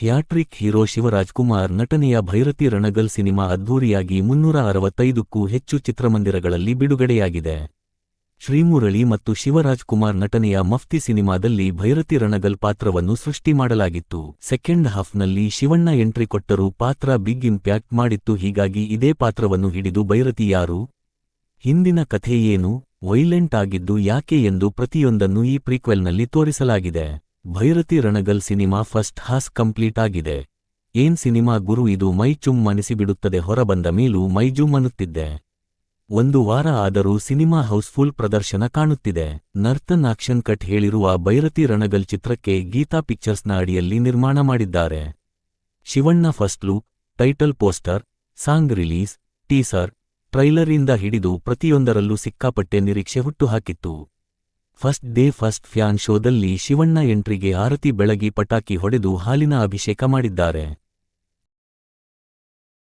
Hat trick hero Shivraj Kumar ನಟನೆಯ Byrathi Ranagal cinema ಅದ್ಧೂರಿಯಾಗಿ ಮುನ್ನೂರ ಅರವತ್ತೈದಕ್ಕೂ ಹೆಚ್ಚು ಚಿತ್ರಮಂದಿರಗಳಲ್ಲಿ ಬಿಡುಗಡೆಯಾಗಿದೆ. ಶ್ರೀಮುರಳಿ ಮತ್ತು ಶಿವರಾಜ್ ಕುಮಾರ್ ನಟನೆಯ ಮಫ್ತಿ ಸಿನಿಮಾದಲ್ಲಿ ಭೈರತಿ ರಣಗಲ್ ಪಾತ್ರವನ್ನು ಸೃಷ್ಟಿ ಮಾಡಲಾಗಿತ್ತು. ಸೆಕೆಂಡ್ ಹಾಫ್ನಲ್ಲಿ ಶಿವಣ್ಣ ಎಂಟ್ರಿ ಕೊಟ್ಟರೂ ಪಾತ್ರ ಬಿಗ್ ಇಂಪ್ಯಾಕ್ಟ್ ಮಾಡಿತ್ತು. ಹೀಗಾಗಿ ಇದೇ ಪಾತ್ರವನ್ನು ಹಿಡಿದು ಭೈರತಿ ಯಾರು? ಹಿಂದಿನ ಕಥೆ ಏನು? ವೈಲೆಂಟ್ ಆಗಿದ್ದು ಯಾಕೆ ಎಂದು ಪ್ರತಿಯೊಂದನ್ನು ಈ ಪ್ರೀಕ್ವೆಲ್ನಲ್ಲಿ ತೋರಿಸಲಾಗಿದೆ. Bhairathi Ranagal cinema first half complete ಆಗಿದೆ. ಏನ್ ಸಿನಿಮಾ ಗುರು ಇದು ಮೈ ಚುಮ್ ಮನಿಸಿಬಿಡುತ್ತದೆ ಹೊರಬಂದ ಮೇಲೂ ಮೈ ಜುಮ್ ಅನ್ನುತ್ತಿದ್ದೆ. ಒಂದು ವಾರ ಆದರೂ ಸಿನಿಮಾ ಹೌಸ್ಫುಲ್ ಪ್ರದರ್ಶನ ಕಾಣುತ್ತಿದೆ. ನರ್ತನ್ ಆಕ್ಷನ್ ಕಟ್ ಹೇಳಿರುವ ಭೈರತಿ ರಣಗಲ್ ಚಿತ್ರಕ್ಕೆ ಗೀತಾ ಪಿಕ್ಚರ್ಸ್ನ ಅಡಿಯಲ್ಲಿ ನಿರ್ಮಾಣ ಮಾಡಿದ್ದಾರೆ. Shivanna first look, title poster, song release, teaser ಟ್ರೈಲರಿಂದ ಹಿಡಿದು ಪ್ರತಿಯೊಂದರಲ್ಲೂ ಸಿಕ್ಕಾಪಟ್ಟೆ ನಿರೀಕ್ಷೆ ಹುಟ್ಟುಹಾಕಿತ್ತು ಫಸ್ಟ್ ಡೇ ಫಸ್ಟ್ ಫ್ಯಾನ್ ಶೋದಲ್ಲಿ ಶಿವಣ್ಣ ಎಂಟ್ರಿಗೆ ಆರತಿ ಬೆಳಗಿ ಪಟಾಕಿ ಹೊಡೆದು ಹಾಲಿನ ಅಭಿಷೇಕ ಮಾಡಿದ್ದಾರೆ.